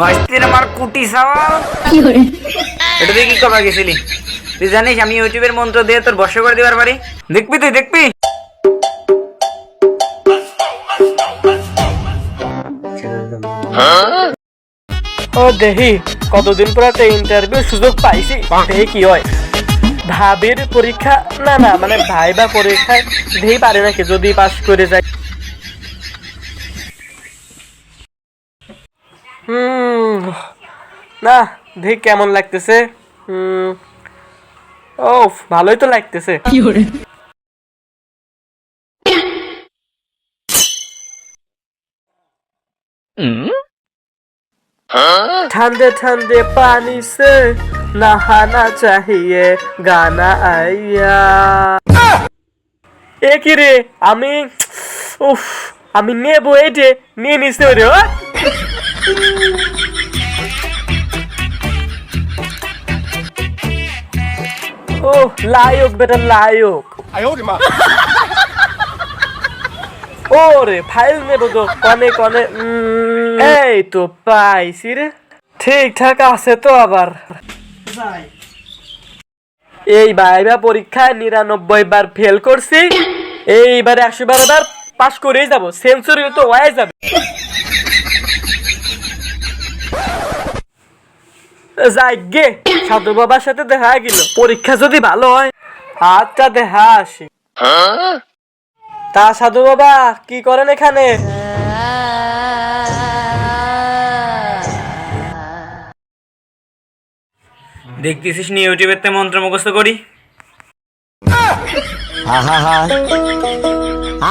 মস্তির আমার কুটি সওয়াল। এটা তুই কি কবা গেছিলি? তুই জানিস আমি ইউটিউবের মন্ত্র দিয়ে তোর বর্ষ করে দিবার পারি? দেখবি তুই দেখবি? ও দেহি কতদিন পর একটা ইন্টারভিউ সুযোগ পাইছি দেহি কি হয়? ভাবির পরীক্ষা না না মানে ভাই বা পরীক্ষায় দেহি পারে নাকি যদি পাস করে যায়। হুম না দেহি কেমন লাগতেছে হুম ও ভালোই তো লাগতেছে ठंडे ठंडे पानी से नहाना चाहिए गाना आइया এ কি রে আমি উফ আমি নেবো এটে নিয়ে নিতে রে ও ও লায়ক বেটা লায়ক। ও রে ফাইল নেব তো কনে কনে এই তো পাইছি রে। ঠিকঠাক আছে তো আবার। এই ভাইবা পরীক্ষায় নিরানব্বই বার ফেল করছি। এইবার একশো বার বার পাস করেই যাব। সেঞ্চুরি তো হয়ে যাবে। যাই গে সাধু বাবার সাথে দেখা গেল। পরীক্ষা যদি ভালো হয় হাতটা দেখা আসি। তা সাধু বাবা কি করেন এখানে? দেখতেছিস নি ইউটিউবের তে মন্ত্র মুখস্থ করি?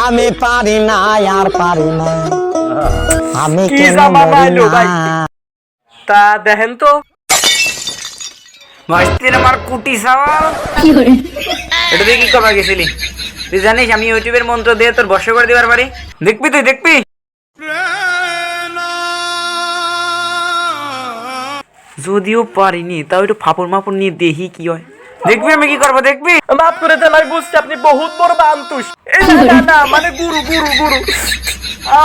আমি পারি না আর পারি না। আমি কি জামা নাইলো ভাই? তা দেখেন তো। মস্তির আমার কুটি সওয়াল। এটা তুই কি কবা গেছিলি? তুই জানিস আমি ইউটিউবের মন্ত্র দিয়ে তোর বর্ষ করে দিবার পারি। দেখবি তুই দেখবি। যদিও পারিনি তাও একটু ফাপড় মাপড় নিয়ে দেখি কি হয়। দেখবি আমি কি করব দেখবি? মাফ করে দেন আমি বুঝছি আপনি বহুত বড় না, না না মানে গুরু গুরু গুরু।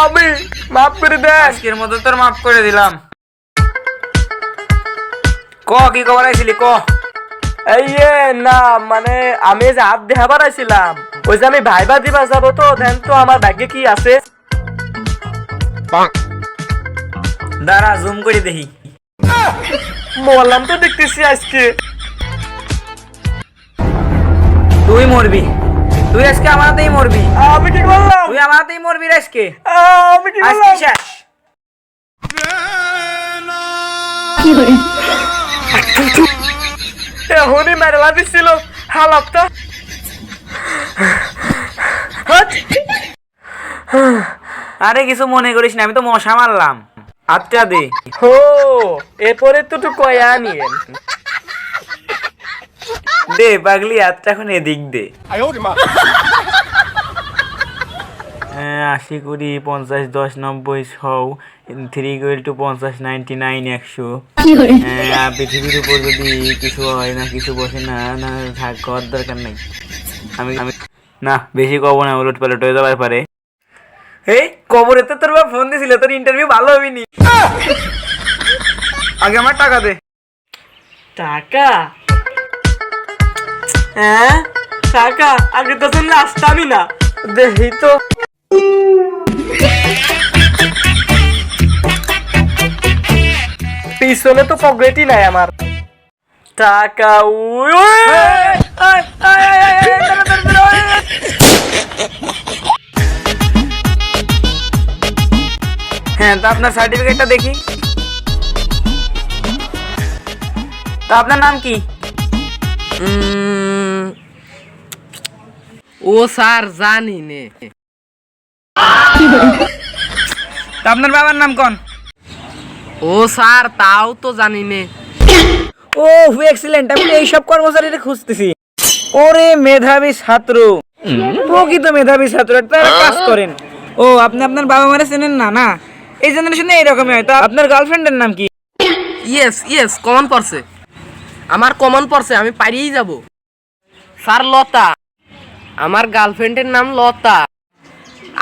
আমি মাফ করে দেন আজকের মতো তোর মাফ করে দিলাম। ক কি খবর আইছিলি ক। এই এ, না মানে আমি যে হাত দেখা বাড়াইছিলাম ওই যে আমি ভাইবা দিবা যাব তো দেন তো আমার ভাগ্যে কি আছে? দাঁড়া জুম করে দেখি। মরলাম তো দেখতেছি আজকে। তুই মরবি তুই আজকে আমার হাতেই মরবি আমি কি করলাম? তুই আমার হাতেই মরবি রে আজকে আমি কি আজকে করলাম? শেষ। এখনই মেরলা দিছিল হালাপটা। আরে কিছু মনে করিস না আমি তো মশা মারলাম। আটটা দে। হো এরপরে তো একটু কয়া নিয়েন দে পাগলি আটটা এখন এদিক দে। আশি কুড়ি পঞ্চাশ দশ নব্বই ছৌ থ্রি ইকুয়াল টু পঞ্চাশ নাইনটি নাইন একশো হ্যাঁ, পৃথিবীর উপর যদি কিছু হয় না কিছু বসে না না থাক করার দরকার নেই। আমি আমি না বেশি কব না উলট পালট হয়ে যাবার পারে। এই কবরে তো তোর বাবা ফোন দিছিল তোর ইন্টারভিউ ভালো হবি নি আগে আমার টাকা দে। টাকা? হ্যাঁ? টাকা? আগে তো শুনলে আসতামই না। দেখি তো। পিছনে তো পকেটই নাই আমার। টাকা। হ্যাঁ তা আপনার সার্টিফিকেটটা দেখি। তা আপনার নাম কি? ও স্যার জানি নে। তা আপনার বাবার নাম কোন? ও স্যার তাও তো জানি নে। ও এক্সিলেন্ট আমি তো এইসব কর্মচারীরা খুঁজতেছি। ওরে মেধাবী ছাত্র। প্রকৃত মেধাবী ছাত্র তারা কাজ করেন। ও আপনি আপনার বাবা মারা চেনেন না না? এই জেনারেশনে এইরকমই হয়। তা আপনার গার্লফ্রেন্ডের নাম কি? ইয়েস ইয়েস কমন পড়ছে। আমার কমন পড়ছে আমি পারিয়েই যাব। স্যার লতা। আমার গার্লফ্রেন্ডের নাম লতা।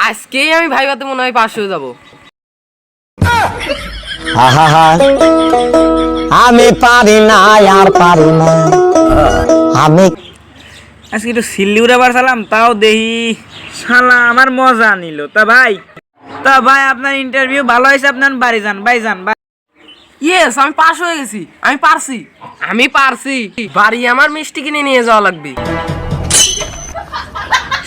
আজকেই আমি ভাইবাতে মনে হয় পাশ হয়ে যাব। আমি পারি না আর পারি না। আমি আজকে একটু সিল্লি উড়াবার সালাম তাও দেহি। শালা আমার মজা নিল। তা ভাই তা ভাই আপনার ইন্টারভিউ ভালো হয়েছে আপনার বাড়ি যান ভাই যান ভাই ইয়েস আমি পাস হয়ে গেছি আমি পারছি। আমি পারছি। বাড়ি আমার মিষ্টি কিনে নিয়ে যাওয়া লাগবে।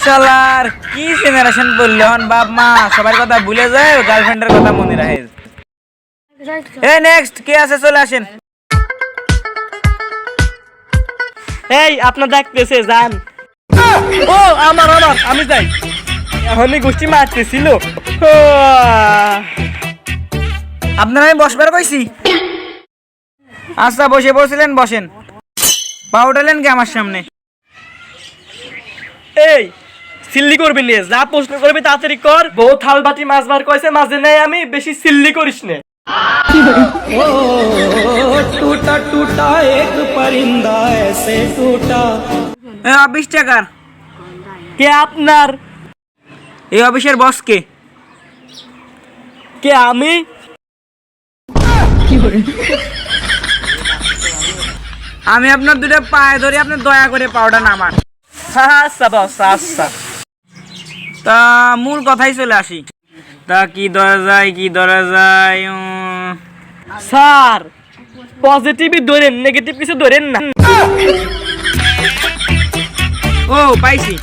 শালার কি জেনারেশন বললে বাপ মা? সবার কথা ভুলে যায় গার্লফ্রেন্ডের কথা মনে রাখে। এ নেক্সট কে আছে চলে আসেন। এই আপনার দেখতেছে যান। ও আমার আমার আমি যাই। এখনই গোষ্ঠী মারতেছিল। আপনার আমি বসবার কইছি? আচ্ছা বসে বসছিলেন বসেন। পা উঠালেন কি আমার সামনে? এই সিল্লি করবি নে যা প্রশ্ন করবি তাড়াতাড়ি কর। বউ থাল বাটি মাছ বার কইছে মাঝে নেই আমি বেশি সিল্লি করিস নে। কে আপনার? এই অফিসের বস কে? কে আমি? আমি আপনার দুটো পায়ে ধরে আপনি দয়া করে পাউডার নামান। আচ্ছা বস আচ্ছা। তা মূল কথাই চলে আসি। তা কি ধরা যায় কি ধরা যায় স্যার পজিটিভই ধরেন নেগেটিভ কিছু ধরেন না। ও পাইছি।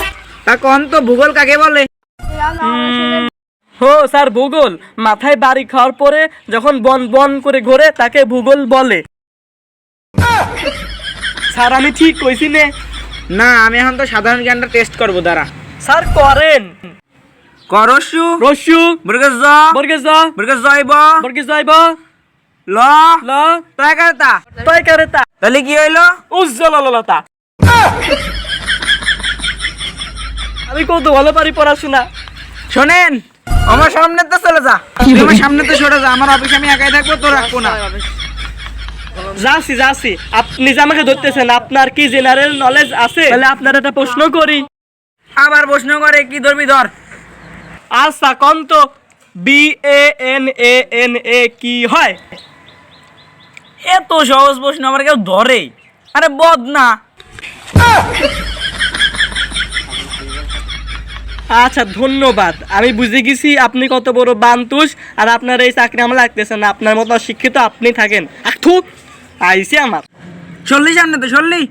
তা কন তো ভূগোল কাকে বলে? হো স্যার ভূগোল। মাথায় বাড়ি খাওয়ার পরে যখন বন বন করে ঘোরে তাকে ভূগোল বলে। স্যার আমি ঠিক কইছি নে। না আমি এখন তো সাধারণ জ্ঞানটা টেস্ট করব দাঁড়া। স্যার করেন। করসু রস্যু বর্গের জ বর্গে জ বর্গের জয়ব বর্গে যাইব ল ল তয় কারতা তয় করে তা তাহলে কি হইল? উজ্জ্বলতা আমি কত ভালো পারি পড়াশোনা। শোনেন আমার সামনে তো চলে যা। আমার সামনে তো সরে যা আমার অফিসে আমি একাই থাকব তো রাখব না। যাচ্ছি যাচ্ছি। আপনি যে আমাকে ধরতেছেন আপনার কি জেনারেল নলেজ আছে? তাহলে আপনার একটা প্রশ্ন করি। আবার প্রশ্ন করে কি ধরবি ধর? আচ্ছা কোন তো B A N A N A কি হয়? এত সহজ প্রশ্ন আমার কেউ ধরে। আরে বদ না। আচ্ছা ধন্যবাদ। আমি বুঝে গেছি আপনি কত বড় বান্তুস আর আপনার এই চাকরি আমার লাগতেছে না। আপনার মতো শিক্ষিত আপনি থাকেন। আইসি আমার। চল্লিশ সামনে তো চল্লিশ।